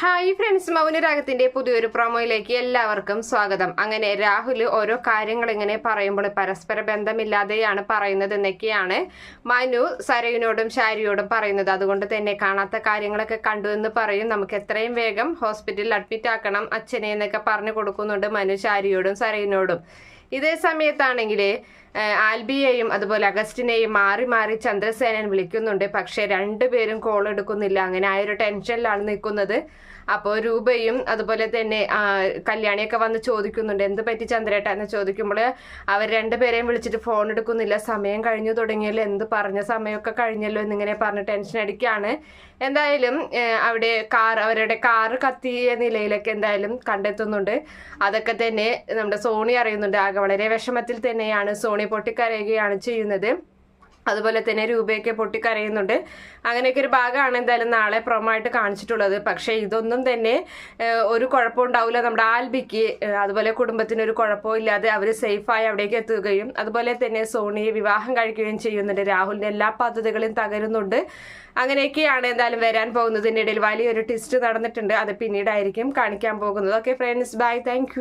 Hi friends മൗനരാഗത്തിന്റെ പുതിയൊരു പ്രൊമോയിലേക്ക് എല്ലാവർക്കും സ്വാഗതം. അങ്ങനെ രാഹുൽ ഓരോ കാര്യങ്ങൾ ഇങ്ങനെ പറയുമ്പോൾ പരസ്പര ബന്ധമില്ലാതെയാണ് പറയുന്നത് എന്നൊക്കെയാണ് മനു സരയുനോടും ഷാരിയോടും പറയുന്നത്. അതുകൊണ്ട് തന്നെ കാണാത്ത കാര്യങ്ങളൊക്കെ കണ്ടു എന്ന് പറയും. നമുക്ക് എത്രയും വേഗം ഹോസ്പിറ്റലിൽ അഡ്മിറ്റ് ആക്കണം അച്ഛനെ എന്നൊക്കെ പറഞ്ഞു കൊടുക്കുന്നുണ്ട് മനു ഷാരിയോടും സരയുനോടും. ഇതേ സമയത്താണെങ്കിൽ ആൽബിയെയും അതുപോലെ അഗസ്റ്റിനെയും മാറി മാറി ചന്ദ്രസേനൻ വിളിക്കുന്നുണ്ട്. പക്ഷെ രണ്ടുപേരും കോൾ എടുക്കുന്നില്ല. അങ്ങനെ ആ ഒരു ടെൻഷനിലാണ് നിൽക്കുന്നത്. അപ്പോൾ രൂപയും അതുപോലെ തന്നെ കല്യാണിയൊക്കെ വന്ന് ചോദിക്കുന്നുണ്ട്. എന്ത് പറ്റി ചന്ദ്രേട്ട? എന്ന് ചോദിക്കുമ്പോൾ അവർ രണ്ടുപേരെയും വിളിച്ചിട്ട് ഫോൺ എടുക്കുന്നില്ല. സമയം കഴിഞ്ഞു തുടങ്ങിയല്ലോ. എന്ത് പറഞ്ഞ സമയമൊക്കെ കഴിഞ്ഞല്ലോ എന്നിങ്ങനെ പറഞ്ഞ് ടെൻഷൻ അടിക്കുകയാണ്. എന്തായാലും അവിടെ കാർ അവരുടെ കാർ കത്തിയ നിലയിലൊക്കെ എന്തായാലും കണ്ടെത്തുന്നുണ്ട്. അതൊക്കെ തന്നെ നമ്മുടെ സോണി അറിയുന്നുണ്ട്. ആകെ വളരെ വിഷമത്തിൽ തന്നെയാണ് സോണി പൊട്ടിക്കരയുകയാണ് ചെയ്യുന്നത്. അതുപോലെ തന്നെ രൂപയൊക്കെ പൊട്ടിക്കരയുന്നുണ്ട്. അങ്ങനെയൊക്കെ ഒരു ഭാഗമാണ് എന്തായാലും നാളെ പ്രൊമോ ആയിട്ട് കാണിച്ചിട്ടുള്ളത്. പക്ഷേ ഇതൊന്നും തന്നെ ഒരു കുഴപ്പമുണ്ടാവില്ല നമ്മുടെ ആൽബിക്ക് അതുപോലെ കുടുംബത്തിന് ഒരു കുഴപ്പവും ഇല്ലാതെ അവർ സേഫായി അവിടേക്ക് എത്തുകയും അതുപോലെ തന്നെ സോണിയെ വിവാഹം കഴിക്കുകയും ചെയ്യുന്നുണ്ട്. രാഹുലിന്റെ എല്ലാ പദ്ധതികളും തകരുന്നുണ്ട്. അങ്ങനെയൊക്കെയാണ് എന്തായാലും വരാൻ പോകുന്നതിന്റെ ഇടയിൽ വലിയൊരു ട്വിസ്റ്റ് നടന്നിട്ടുണ്ട്. അത് പിന്നീടായിരിക്കും കാണിക്കാൻ പോകുന്നത്. Okay friends bye thank